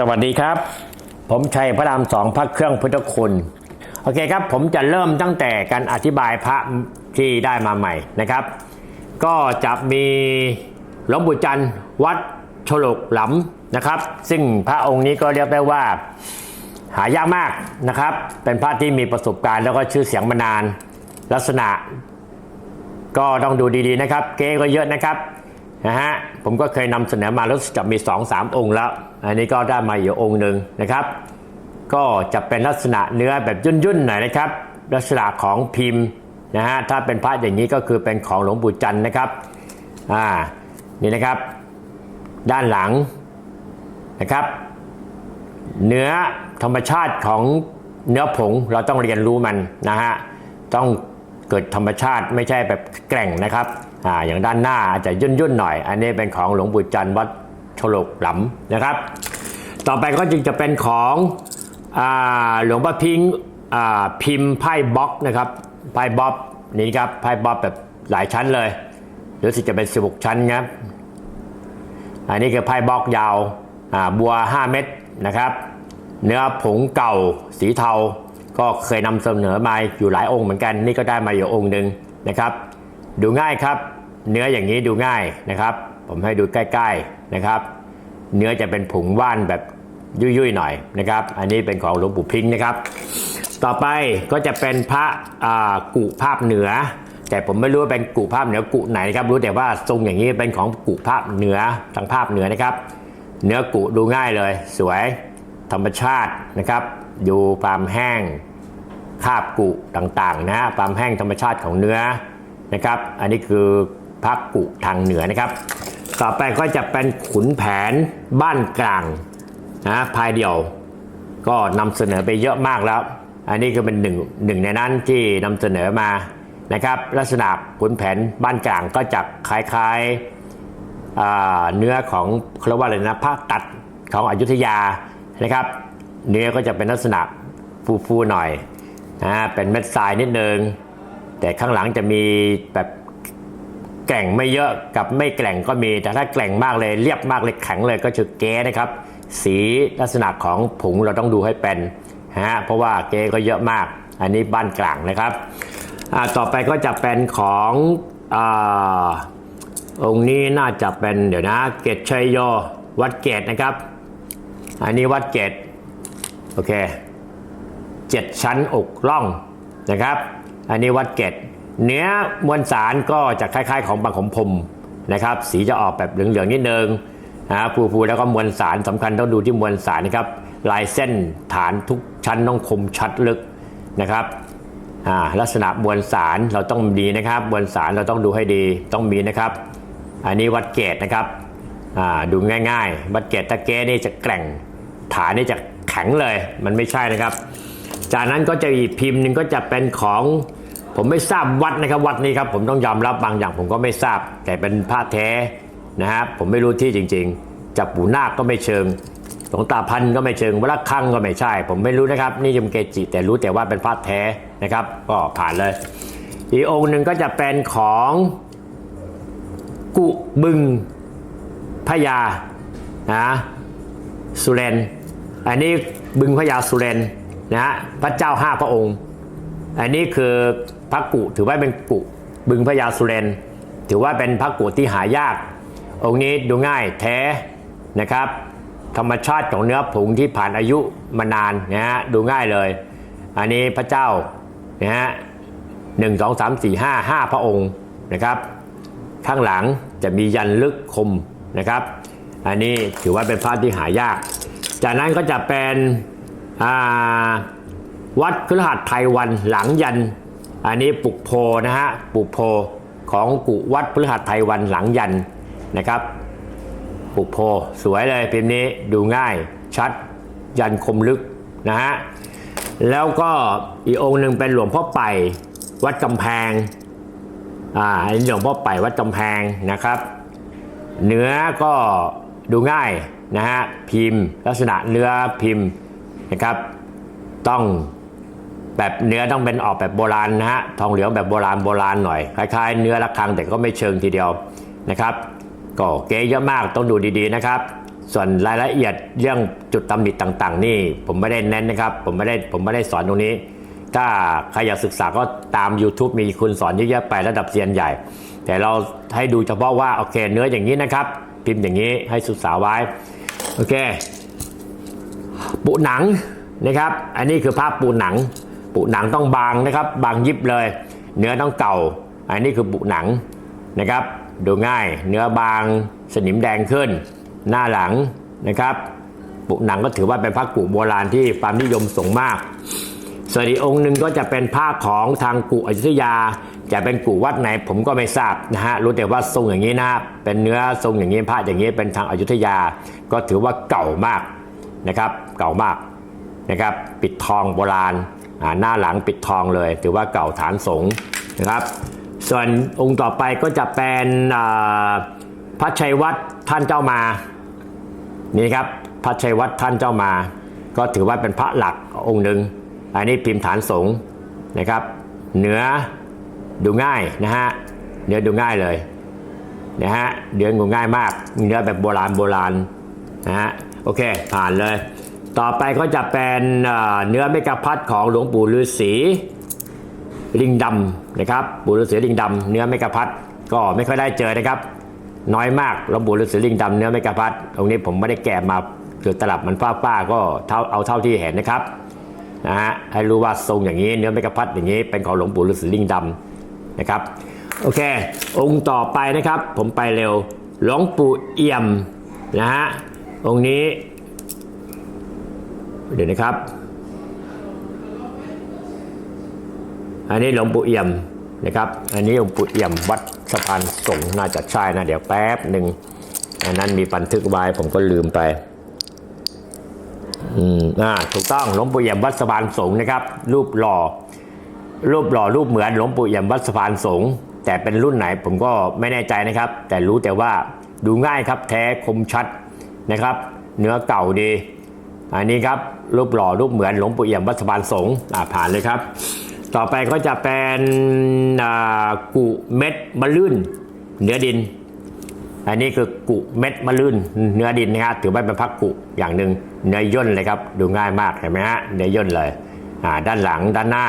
สวัสดีครับ ผมชัยพระรามสองพระเครื่องพุทธคุณ โอเคครับ ผมจะเริ่มตั้งแต่การอธิบายพระที่ได้มาใหม่นะครับ ก็จะมีหลวงปู่จันทร์วัดโฉลกหลำนะครับ ซึ่งพระองค์นี้ก็เรียกได้ว่าหายากมากนะครับ เป็นพระที่มีประสบการณ์แล้วก็ชื่อเสียงมานาน ลักษณะ ก็ต้องดูดีๆนะครับ เก๊ก็เยอะนะครับ นะฮะผมก็เคยนำเสนอมาแล้วจะมี2อสามองค์แล้ว อันนี้ก็ได้มาอยู่องค์หนึ่งนะครับ ก็จะเป็นลักษณะเนื้อแบบยุ่นๆหน่อยนะครับ ลักษณะของพิมพ์นะฮะถ้าเป็นพระอย่างนี้ก็คือเป็นของหลวงปู่จันนะครับอ่านี่นะครับ ด้านหลังนะครับ เนื้อธรรมชาติของเนื้อผงเราต้องเรียนรู้มันนะฮะต้อง เกิดธรรมชาติไม่ใช่แบบแกร่งนะครับอ่าอย่างด้านหน้าอาจจะยุ่นยุ่นๆหน่อย อันนี้เป็นของหลวงปู่จันทร์วัดฉลกหลำนะครับ ต่อไปก็จึงจะเป็นของอ่าหลวงพ่อพิงค์อ่าพิมพ์ไพ่บล็อกนะครับไพ่บ๊อบนี่ครับไพ่บ๊อบแบบหลายชั้นเลยรู้สึกจะเป็น16ชั้นครับอันนี้คือไพ่บล็อกยาวอ่าบัว 5 เม็ดนะครับ เนื้อผงเก่าสีเทา ก็เคยนำเสนอมาอยู่หลายองค์เหมือนกัน นี่ก็ได้มาอยู่องค์หนึ่งนะครับ ดูง่ายครับ เนื้ออย่างนี้ดูง่ายนะครับ ผมให้ดูใกล้ๆนะครับ เนื้อจะเป็นผงว่านแบบยุ่ยๆหน่อยนะครับ อันนี้เป็นของหลวงปู่พิงค์นะครับ ต่อไปก็จะเป็นพระกุภาพเหนือ แต่ผมไม่รู้ว่าเป็นกุภาพเหนือกุไหนครับ รู้แต่ว่าทรงอย่างนี้เป็นของกุภาพเหนือทางภาพเหนือนะครับ เนื้อกุดูง่ายเลยสวย ธรรมชาตินะครับ อยู่ความแห้งคาบกุต่างๆนะฮะความแห้งธรรมชาติของเนื้อนะครับ อันนี้คือพระกุทางเหนือนะครับ ต่อไปก็จะเป็นขุนแผนบ้านกลางนะพายเดียว ก็นำเสนอไปเยอะมากแล้ว อันนี้ก็เป็นหนึ่งหนึ่งในนั้นที่นำเสนอมานะครับ ลักษณะขุนแผนบ้านกลางก็จะคล้ายๆเนื้อของเขาเรียกว่าอะไรนะภาคตัดของอยุธยา นะครับ เนื้อก็จะเป็นลักษณะฟูๆหน่อยนะเป็นเม็ดทรายนิดนึง แต่ข้างหลังจะมีแบบแกร่งไม่เยอะกับไม่แกร่งก็มี แต่ถ้าแกร่งมากเลยเรียบมากเลยแข็งเลยก็คือเก๊นะครับ สีลักษณะของผงเราต้องดูให้เป็นฮะเพราะว่าเก๊ก็เยอะมาก อันนี้บ้านกลางนะครับต่อไปก็จะเป็นของอองค์นี้น่าจะเป็นเดี๋ยวนะเกตชัยโยวัดเกตนะครับ อันนี้วัดเกตโอเคเจ็ดชั้นอกล่องนะครับ อันนี้วัดเกตเนื้อมวลสารก็จะคล้าย ๆ ของบางขมพรมนะครับ สีจะออกแบบเหลืองๆนิดนึงนะฟูๆแล้วก็มวลสารสำคัญต้องดูที่มวลสารนะครับ ลายเส้นฐานทุกชั้นต้องคมชัดลึกนะครับลักษณะมวลสารเราต้องดีนะครับ มวลสารเราต้องดูให้ดีต้องมีนะครับ อันนี้วัดเกตนะครับดูง่ายๆ วัดเกตตะเกนี่จะแกร่ง ฐานนี่จะแข็งเลย มันไม่ใช่นะครับ จากนั้นก็จะอีกพิมพ์หนึ่งก็จะเป็นของผมไม่ทราบวัดนะครับวัดนี้ครับผมต้องยอมรับบางอย่างผมก็ไม่ทราบ แต่เป็นผ้าแท้นะครับผมไม่รู้ที่จริง ๆจับปูนาคก็ไม่เชิงหลวงตาพันก็ไม่เชิงวัดละคังก็ไม่ใช่ ผมไม่รู้นะครับ นี่ยมเกจิแต่รู้แต่ว่าเป็นผ้าแท้นะครับ ก็ผ่านเลย อีกองค์หนึ่งก็จะเป็นของกุบึงพญานะสุเรน อันนี้บึงพญาสุเรนนะฮะพระเจ้าห้าพระองค์ อันนี้คือพระกุถือว่าเป็นกุบึงพญาสุเรนถือว่าเป็นพระกุที่หายาก องค์นี้ดูง่ายแท้นะครับ ธรรมชาติของเนื้อผงที่ผ่านอายุมานานนะฮะดูง่ายเลย อันนี้พระเจ้านะฮะหนึ่งสองสามสี่ห้าห้าพระองค์นะครับข้างหลังจะมียันลึกคมนะครับ อันนี้ถือว่าเป็นพระที่หายาก จากนั้นก็จะเป็นวัดพฤหัสไทยวันหลังยัน อันนี้ปุกโพนะฮะปุกโพของกุวัดพฤหัสไทยวันหลังยันนะครับปุกโพสวยเลยพิมพ์นี้ดูง่ายชัดยันคมลึกนะฮะแล้วก็อีกองค์หนึ่งเป็นหลวงพ่อไปวัดกำแพงอ่าอันนี้หลวงพ่อไปวัดกำแพงนะครับ เนื้อก็ดูง่าย นะฮะพิมพ์ ลักษณะเนื้อพิมพ์นะครับ ต้องแบบเนื้อต้องเป็นออกแบบโบราณนะฮะทองเหลืองแบบโบราณโบราณหน่อยคล้ายๆเนื้อระฆังแต่ก็ไม่เชิงทีเดียวนะครับก็เก๋เยอะมากต้องดูดีๆนะครับ ส่วนรายละเอียดเรื่องจุดตำหนิต่างๆ นี่ผมไม่ได้เน้นนะครับ ผมไม่ได้ผมไม่ได้สอนตรงนี้ ถ้าใครอยากศึกษาก็ตาม YouTube มีคุณสอนเยอะแยะไประดับเซียนใหญ่ แต่เราให้ดูเฉพาะว่าโอเคเนื้ออย่างนี้นะครับ พิมพ์อย่างนี้ให้ศึกษาไว้ โอเคปุหนังนะครับ อันนี้คือภาพปุหนังปุหนังต้องบางนะครับ บางยิบเลย เนื้อต้องเก่า อันนี้คือปุหนังนะครับ ดูง่าย เนื้อบางสนิมแดงขึ้น หน้าหลังนะครับปุหนังก็ถือว่าเป็นพระกุโบราณที่ความนิยมสูงมากส่วนอีกองค์หนึ่งก็จะเป็นผ้าของทางกุอยุธยา จะเป็นกุวัดไหนผมก็ไม่ทราบนะฮะรู้แต่ว่าทรงอย่างนี้นะเป็นเนื้อทรงอย่างนี้ผ้าอย่างนี้เป็นทางอายุธยา ก็ถือว่าเก่ามากนะครับเก่ามากนะครับปิดทองโบราณหน้าหลังปิดทองเลย ถือว่าเก่าฐานสงนะครับ ส่วนองค์ต่อไปก็จะเป็นพระชัยวัดท่านเจ้ามานี่ครับพระชัยวัดท่านเจ้ามา ก็ถือว่าเป็นพระหลักองค์หนึ่งอันนี้พิมพ์ฐานสงนะครับเนื้อ ดูง่ายนะฮะเนื้อดูง่ายเลยนะฮะเนื้อดูง่ายมากเนื้อแบบโบราณโบราณนะฮะโอเคผ่านเลย ต่อไปก็จะเป็นเนื้อเมกะพัดของหลวงปู่ฤาษีลิงดำนะครับปู่ฤาษีลิงดำเนื้อเมกะพัดก็ไม่ค่อยได้เจอนะครับ น้อยมากหลวงปู่ฤาษีลิงดำเนื้อเมกะพัดตรงนี้ผมไม่ได้แกะมาคือตลับมันป้าๆก็เท่าเอาเท่าที่เห็นนะครับนะฮะให้รู้ว่าทรงอย่างนี้เนื้อเมกะพัดอย่างนี้เป็นของหลวงปู่ฤาษีลิงดำ นะครับ โอเค องค์ต่อไปนะครับ ผมไปเร็ว หลวงปู่เอี่ยมนะฮะ องค์นี้ เดี๋ยวนะครับ อันนี้หลวงปู่เอี่ยมนะครับ อันนี้หลวงปู่เอี่ยมวัดสะพานสงฆ์น่าจะใช่นะ เดี๋ยวแป๊บหนึ่งอันนั้นมีบันทึกไว้ผมก็ลืมไปอืมอ่าถูกต้องหลวงปู่เอี่ยมวัดสะพานสงฆ์นะครับ รูปหล่อ รูปหล่อรูปเหมือนหลวงปู่เอี่ยมวัดสะพานสงฆ์แต่เป็นรุ่นไหนผมก็ไม่แน่ใจนะครับ แต่รู้แต่ว่าดูง่ายครับแท้คมชัดนะครับ เนื้อเก่าดี อันนี้ครับรูปหล่อรูปเหมือนหลวงปู่เอี่ยมวัดสะพานสงฆ์อ่าผ่านเลยครับ ต่อไปก็จะเป็นอ่ากุเม็ดมะลื่น เนื้อดิน อันนี้คือกุเม็ดมะลื่น เนื้อดินนะครับถือว่าเป็นพักกุอย่างหนึ่งเนื้อย่นเลยครับ ดูง่ายมากเห็นไหมฮะเนื้อย่นเลยด้านหลังด้านหน้า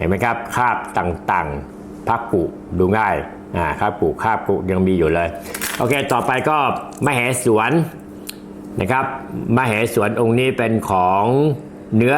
เห็นไหมครับคาบต่างๆพักกุดูง่ายอ่าคาบกุคาบกุยังมีอยู่เลย โอเค ต่อไปก็มเหสวนนะครับมเหสวนองค์นี้เป็นของเนื้อ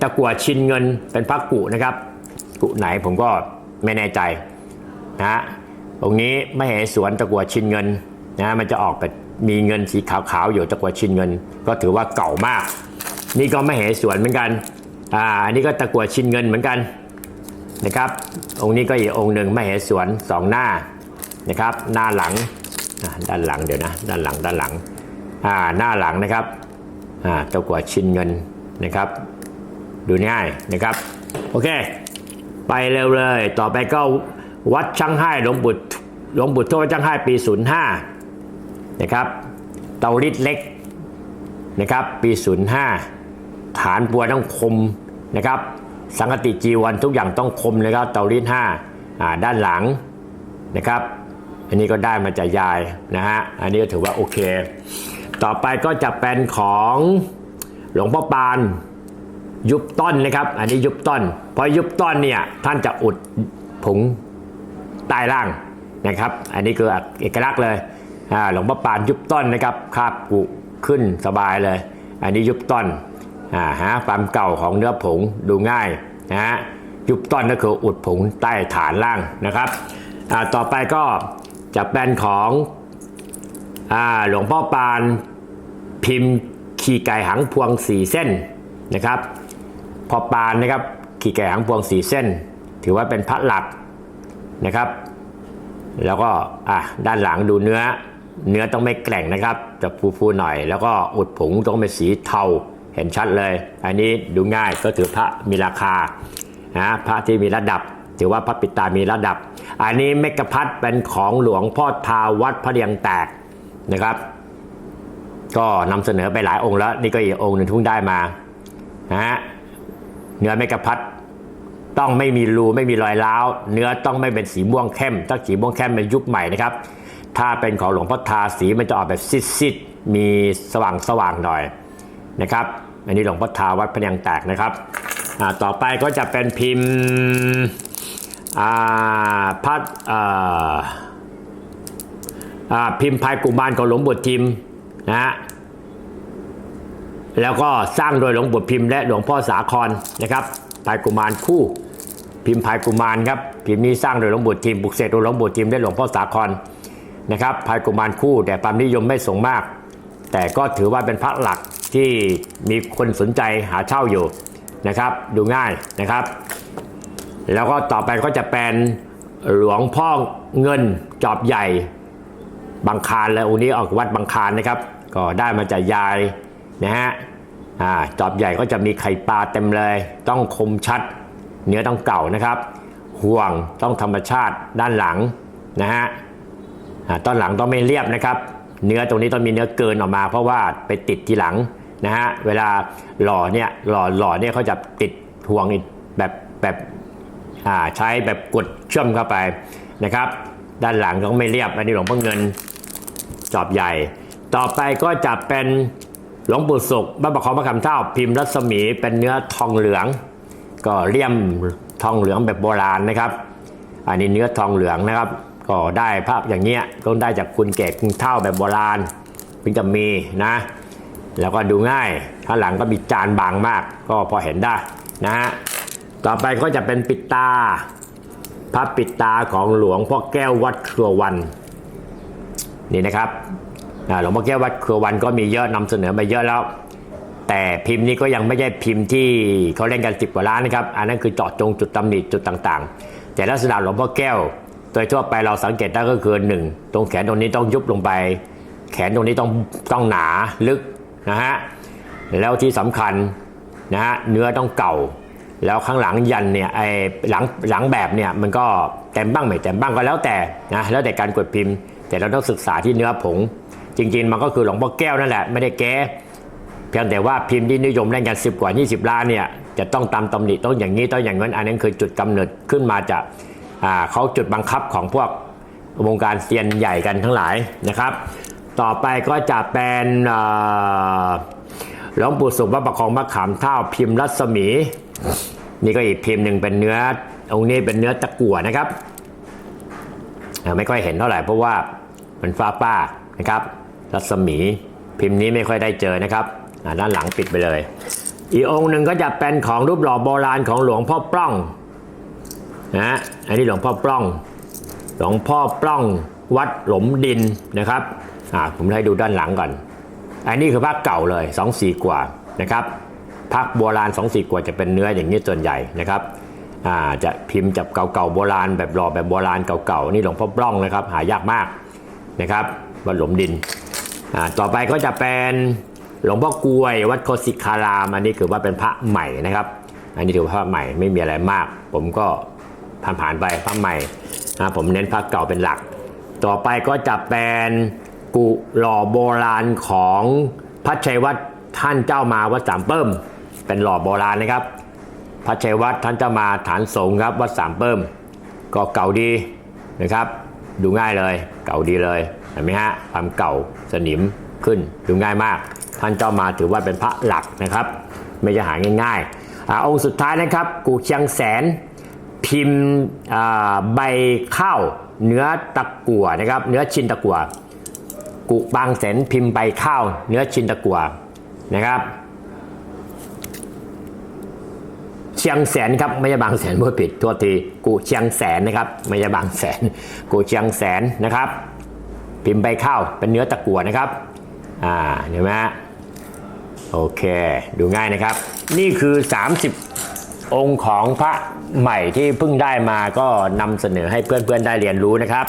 ตะกั่วชินเงินเป็นพระกุนะครับ กุไหนผมก็ไม่แน่ใจนะฮะองค์นี้มเหสวนตะกั่วชินเงินนะมันจะออกแบบมีเงินสีขาวๆอยู่ตะกั่วชินเงิน ก็ถือว่าเก่ามาก นี่ก็มเหสวนเหมือนกันอ่าอันนี้ก็ตะกั่วชินเงินเหมือนกัน นะครับ องค์นี้ก็อีกองค์หนึ่งมเหสวนสองหน้านะครับ หน้าหลังด้านหลังเดี๋ยวนะ ด้านหลังด้านหลังอ่าหน้าหลังนะครับอ่าตะกั่วชินเงินนะครับ ดูง่ายนะครับ โอเค ไปเร็วเลย ต่อไปก็วัดช่างไห้หลวงบุตรหลวงบุตรโทษช่างไห้ปี 05 นะครับ เตาลิดเล็กนะครับ ปี 05 ฐานบัวต้องคมนะครับ สังกติจีวันทุกอย่างต้องคมเลยครับเตาลิด5อ่าด้านหลังนะครับอันนี้ก็ได้มาจากยายนะฮะอันนี้ก็ถือว่าโอเค ต่อไปก็จะเป็นของหลวงพ่อปานยุบต้นนะครับ อันนี้ยุบต้นพอยุบต้นเนี่ยท่านจะอุดผงใต้ล่างนะครับ อันนี้คือเอกลักษณ์เลยหลวงพ่อปานยุบต้นนะครับคาบกุขึ้นสบายเลย อันนี้ยุบต้น อ่าฮะความเก่าของเนื้อผงดูง่ายนะฮะยุบต้อนก็คืออุดผงใต้ฐานล่างนะครับต่อไปก็จะเป็นของอหลวงพ่อปานพิมพ์ขี่ไก่หางพวงสี่เส้นนะครับ พอปานนะครับขี่ไก่หางพวงสีเส้น ถือว่าเป็นพระหลักนะครับ แล้วก็อะด้านหลังดูเนื้อ เนื้อต้องไม่แกร่งนะครับ จะฟูๆหน่อย แล้วก็อุดผงต้องเป็นสีเทา เห็นชัดเลย อันนี้ดูง่ายก็ถือพระมีราคานะพระที่มีระดับ ถือว่าพระปิดตามีระดับ อันนี้เมกะพัดเป็นของหลวงพ่อทาวัดพระเดียงแตกนะครับ ก็นำเสนอไปหลายองค์แล้ว นี่ก็อีกองค์หนึ่งที่งได้มานะฮะเนื้อเมกะพัดต้องไม่มีรูไม่มีรอยร้าวเนื้อต้องไม่เป็นสีม่วงเข้ม ถ้าสีม่วงเข้มเป็นยุคใหม่นะครับ ถ้าเป็นของหลวงพ่อทาสีมันจะออกแบบซิดมีสว่างสว่างหน่อย นะครับ อันนี้หลวงพ่อทาวัดพเนียงแตกนะครับ ต่อไปก็จะเป็นพิมพ์พัดพิมพ์พายกุมารของหลวงปู่ทิมนะฮะแล้วก็สร้างโดยหลวงปู่พิมพ์และหลวงพ่อสาครนะครับพายกุมารคู่ พิมพ์พายกุมารครับพิมพ์นี้สร้างโดยหลวงปู่ทิมปลุกเสกโดยหลวงปู่ทิมและหลวงพ่อสาครนะครับพายกุมารคู่แต่ความนิยมไม่สูงมาก แต่ก็ถือว่าเป็นพระหลัก ที่มีคนสนใจหาเช่าอยู่นะครับ ดูง่ายนะครับ แล้วก็ต่อไปก็จะเป็นหลวงพ่อเงินจอบใหญ่บางคารเลยองค์นี้ออกวัดบางคารนะครับ ก็ได้มาจากยายนะฮะอ่าจอบใหญ่ก็จะมีไข่ปลาเต็มเลย ต้องคมชัด เนื้อต้องเก่านะครับ ห่วงต้องธรรมชาติด้านหลังนะฮะต้นหลังต้องไม่เรียบนะครับ เนื้อตรงนี้ต้องมีเนื้อเกินออกมา เพราะว่าไปติดทีหลัง นะฮะเวลาหล่อเนี่ยหล่อหล่อเนี่ยเขาจะติดห่วงแบบแบบอ่าใช้แบบกดเชื่อมเข้าไปนะครับ ด้านหลังต้องไม่เรียบอันนี้หลวงพ่อเงินจอบใหญ่ ต่อไปก็จะเป็นหลวงปู่สุขบ้านประคองพระคำเท่าพิมพ์รัศมีเป็นเนื้อทองเหลือง ก็เลี่ยมทองเหลืองแบบโบราณนะครับ อันนี้เนื้อทองเหลืองนะครับ ก็ได้ภาพอย่างเงี้ยต้องได้จากคุณเกศคุณเท่าแบบโบราณเพิ่งจะมีนะ แล้วก็ดูง่ายข้างหลังก็มีจานบางมาก ก็พอเห็นได้นะฮะต่อไปก็จะเป็นปิดตาพระปิดตาของหลวงพ่อแก้ววัดครัววันนี่นะครับหลวงพ่อแก้ววัดครัววันก็มีเยอะนำเสนอมาเยอะแล้ว แต่พิมพ์นี้ก็ยังไม่ใช่พิมพ์ที่เขาเล่นกันสิบกว่าล้านนะครับ อันนั้นคือเจาะจงจุดตำหนิจุดต่างๆ แต่ลักษณะหลวงพ่อแก้ว โดยทั่วไปเราสังเกตได้ก็คือหนึ่งตรงแขนตรงนี้ต้องยุบลงไป แขนตรงนี้ต้องต้องหนาลึก นะฮะแล้วที่สำคัญนะฮะเนื้อต้องเก่า แล้วข้างหลังยันเนี่ยไอหลังหลังแบบเนี่ยมันก็เต็มบ้างไม่เต็มบ้างก็แล้วแต่นะแล้วแต่การกดพิมพ์ แต่เราต้องศึกษาที่เนื้อผง จริงๆมันก็คือหลวงพ่อแก้วนั่นแหละไม่ได้แก้เพียงแต่ว่าพิมพ์ที่นิยมเล่นกันสิบกว่า 20 ล้านเนี่ยจะต้องตามตำหนิต้องอย่างนี้ต้องอย่างนั้นอันนั้นคือจุดกำเนิดขึ้นมาจากอ่าเขาจุดบังคับของพวกวงการเซียนใหญ่กันทั้งหลายนะครับ ต่อไปก็จะเป็นอ่าหลวงปู่สุขวัดประคองมะขามเท่าพิมพ์รัศมี นี่ก็อีกพิมพ์หนึ่งเป็นเนื้อองค์นี้เป็นเนื้อตะกั่วนะครับไม่ค่อยเห็นเท่าไหร่เพราะว่ามันฟ้าป้านะครับ รัศมีพิมพ์นี้ไม่ค่อยได้เจอนะครับด้านหลังปิดไปเลย อีกองค์หนึ่งก็จะเป็นของรูปหล่อโบราณของหลวงพ่อปล้องนะฮะอันนี้หลวงพ่อปล้อง หลวงพ่อปล้องวัดหลมดินนะครับ อ่าผมให้ดูด้านหลังก่อน อันนี้คือภาคเก่าเลย2อสี่กว่านะครับภาคโบราณ2อสี่กว่าจะเป็นเนื้ออย่างนี้ส่วนใหญ่นะครับอ่าจะพิมพ์จับเก่าๆโบราณแบบหล่อแบบโบราณเก่าๆนี่หลวงพ่อปล้องนะครับ หายากมากนะครับวัดหลมดินอ่าต่อไปก็จะเป็นหลวงพ่อกลวยวัดโคสิคารามอันนี้คือว่าเป็นพระใหม่นะครับ อันนี้ถือว่าพระใหม่ไม่มีอะไรมาก ผมก็ผ่านๆไปพระใหม่นะผมเน้นพระเก่าเป็นหลัก ต่อไปก็จะเป็น กุหล่อโบราณของพระชัยวัฒน์ท่านเจ้ามาวัดสามเปิ้ม เป็นหล่อโบราณนะครับพระชัยวัฒน์ท่านเจ้ามาฐานสงครับวัดสามเปิ้ม ก็เก่าดีนะครับ ดูง่ายเลย เก่าดีเลยเห็นไหมฮะความเก่าสนิมขึ้นดูง่ายมาก ท่านเจ้ามาถือว่าเป็นพระหลักนะครับ ไม่จะหาง่ายๆอาองค์สุดท้ายนะครับ กูเชียงแสนพิมพ์ใบข้าวเนื้อตะกั่วนะครับ เนื้อชินตะกั่ว กุบางแสนพิมพ์ใบข้าว เนื้อชินตะกัวนะครับเชียงแสนครับไม่ใช่บางแสนพูดผิดตัวทีกูเชียงแสนนะครับไม่ใช่บางแสน กูเชียงแสนนะครับ พิมพ์ใบข้าวเป็นเนื้อตะกั่วนะครับอ่าเห็นไหมโอเคดูง่ายนะครับ นี่คือ 30 องค์ของพระใหม่ที่เพิ่งได้มาก็นำเสนอให้เพื่อนๆได้เรียนรู้นะครับ